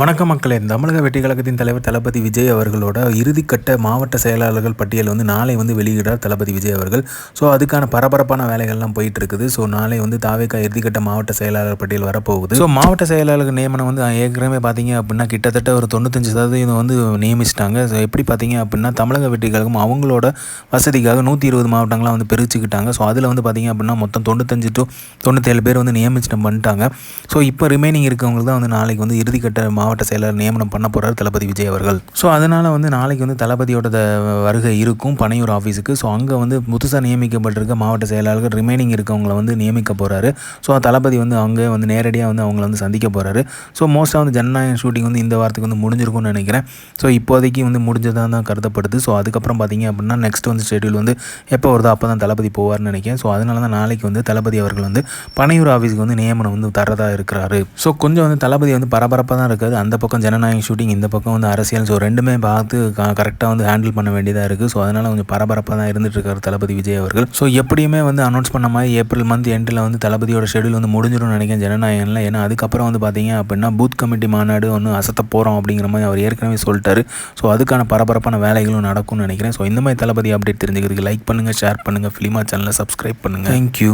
வணக்கம் மக்களே. தமிழக வெற்றி கழகத்தின் தலைவர் தளபதி விஜய் அவர்களோட இறுதிக்கட்ட மாவட்ட செயலாளர்கள் பட்டியல் வந்து நாளை வந்து வெளியிடார் தளபதி விஜய் அவர்கள். ஸோ அதுக்கான பரபரப்பான வேலைகள்லாம் போயிட்டு இருக்குது ஸோ நாளை வந்து தாவேக்கா இறுதிக்கட்ட மாவட்ட செயலாளர் பட்டியல் வரப்போகுது. ஸோ மாவட்ட செயலாளர்கள் நியமனம் வந்து ஏற்கனவே பார்த்தீங்க அப்படின்னா கிட்டத்தட்ட ஒரு தொண்ணூத்தஞ்சு சதவீதம் வந்து நியமிச்சிட்டாங்க. ஸோ எப்படி பார்த்தீங்க அப்படின்னா தமிழக வெற்றி கழகம் அவங்களோட வசதிக்காக நூற்றி இருபது மாவட்டங்களாக வந்து பிரிச்சுக்கிட்டாங்க. ஸோ அதில் வந்து பார்த்தீங்க அப்படின்னா மொத்தம் தொண்ணூத்தஞ்சு டு தொண்ணூற்றேழு பேர் வந்து நியமிச்சிட்டு பண்ணிட்டாங்க ஸோ இப்போ ரிமைனிங் இருக்கவங்களுக்கு தான் வந்து நாளைக்கு வந்து இறுதிக்கட்ட மாவட்ட செயலர் நியமனம் பண்ண போகிறார் தளபதி விஜய் அவர்கள். ஸோ அதனால் வந்து நாளைக்கு வந்து தளபதியோட வருகை இருக்கும் பனையூர் ஆஃபீஸுக்கு ஸோ அங்கே வந்து புதுசாக நியமிக்கப்பட்டிருக்க மாவட்ட செயலாளர்கள் ரிமைனிங் இருக்கவங்களை வந்து நியமிக்க போகிறாரு ஸோ தளபதி வந்து அங்கே வந்து நேரடியாக வந்து அவங்கள வந்து சந்திக்க போகிறாரு ஸோ மோஸ்ட்டாக வந்து ஜனநாயக ஷூட்டிங் வந்து இந்த வாரத்துக்கு வந்து முடிஞ்சிருக்கும்னு நினைக்கிறேன். ஸோ இப்போதைக்கு வந்து முடிஞ்சதாக தான் கருதப்படுது. ஸோ அதுக்கப்புறம் பார்த்தீங்க அப்படின்னா நெக்ஸ்ட் வந்து ஷெட்யூல் வந்து எப்போ வருதோ அப்போ தான் தளபதி போவார்னு நினைக்கிறேன். ஸோ அதனால தான் நாளைக்கு வந்து தளபதி அவர்கள் வந்து பனையூர் ஆஃபீஸுக்கு வந்து நியமனம் வந்து தரதாக இருக்கிறாரு. ஸோ கொஞ்சம் வந்து தளபதி வந்து பரபரப்பாக தான் இருக்காது அந்த பக்கம் ஜனநாயக ஷூட்டிங் இந்த பக்கம் வந்து அரசியல். ஸோ ரெண்டுமே பார்த்து கரெக்டாக வந்து ஹேண்டில் பண்ண வேண்டியதாக இருக்குது ஸோ அதனால் கொஞ்சம் பரபரப்பாக தான் இருந்துட்டு இருக்காரு தளபதி விஜய் அவர்கள். ஸோ எப்படியுமே வந்து அனௌன்ஸ் பண்ண மாதிரி ஏப்ரல் மந்த் எண்டில் வந்து தளபதியோட ஷெடியூல் வந்து முடிஞ்சிடும் நினைக்கிறேன் ஜனநாயகனில். ஏன்னா அதுக்கப்புறம் வந்து பார்த்தீங்க அப்படின்னா பூத் கமிட்டி மாநாடு ஒன்று அசத்த போகிறோம் அப்படிங்கிற மாதிரி அவர் ஏற்கனவே சொல்லிட்டாரு. ஸோ அதுக்கான பரபரப்பான வேலைகளும் நடக்கும்னு நினைக்கிறேன். ஸோ இந்த மாதிரி தளபதி அப்டேட் தெரிஞ்சுக்கிறதுக்கு லைக் பண்ணுங்கள் ஷேர் பண்ணுங்கள் ஃபிலிமா சேனலை சப்ஸ்கிரைப் பண்ணுங்கள் தேங்க்யூ